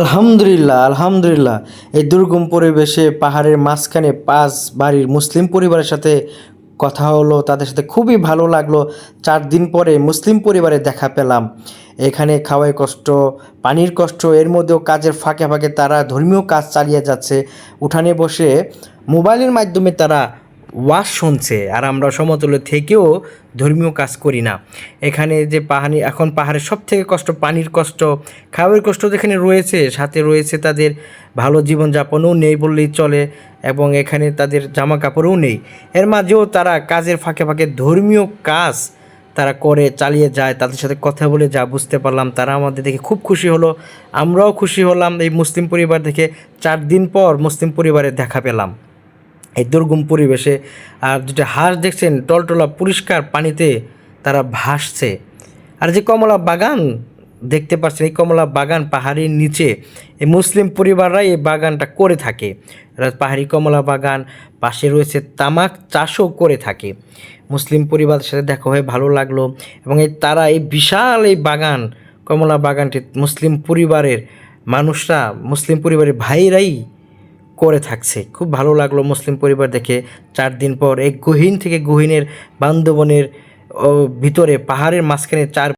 আলহামদুলিল্লাহ আলহামদুলিল্লাহ। এই দুর্গম পরিবেশে পাহাড়ের মাঝখানে পাঁচ বাড়ির মুসলিম পরিবারের সাথে কথা হলো, তাদের সাথে খুবই ভালো লাগল। চার দিন পরে মুসলিম পরিবারে দেখা পেলাম। এখানে খাওয়াই কষ্ট, পানির কষ্ট, এর মধ্যেও কাজের ফাঁকে ফাঁকে তারা ধর্মীয় কাজ চালিয়ে যাচ্ছে। উঠানে বসে মোবাইলের মাধ্যমে তারা ওয়াজ শুনছে আর আমরা সমতলে থেকেও ধর্মীয় কাজ করি না। এখানে যে পাহাড়ি, এখন পাহাড়ের সব থেকে কষ্ট পানির কষ্ট খাওয়ার কষ্ট যেখানে রয়েছে, সাথে রয়েছে তাদের ভালো জীবনযাপনও নেই বললেই চলে এবং এখানে তাদের জামা কাপড়ও নেই। এর মাঝেও তারা কাজের ফাঁকে ফাঁকে ধর্মীয় কাজ তারা করে, চালিয়ে যায়, তাদের সাথে কথা বলে যা বুঝতে পারলাম। তারা আমাদের দেখে খুব খুশি হলো, আমরাও খুশি হলাম। এই মুসলিম পরিবার দেখে চার দিন পর মুসলিম পরিবারে দেখা পেলাম। এই দুর্গম পরিবেশে, আর যেটা হাঁস দেখছেন, টলটলা পরিষ্কার পানিতে তারা ভাসছে। আর যে কমলা বাগান দেখতে পাচ্ছেন, এই কমলা বাগান পাহাড়ির নিচে। এই মুসলিম পরিবাররাই এই বাগানটা করে থাকে। পাহাড়ি কমলা বাগান, পাশে রয়েছে তামাক চাষও করে থাকে। মুসলিম পরিবারের সাথে দেখা হয়ে ভালো লাগল, এবং এই তারা এই বিশাল এই বাগান, কমলা বাগানটি মুসলিম পরিবারের মানুষরা, মুসলিম পরিবারের ভাইরাই করে থাকছে। খুব ভালো লাগল মুসলিম পরিবার দেখে। চার দিন পর এক গহীন থেকে গহীনের বান্ধবনের ভিতরে পাহাড়ের মাঝখানে চার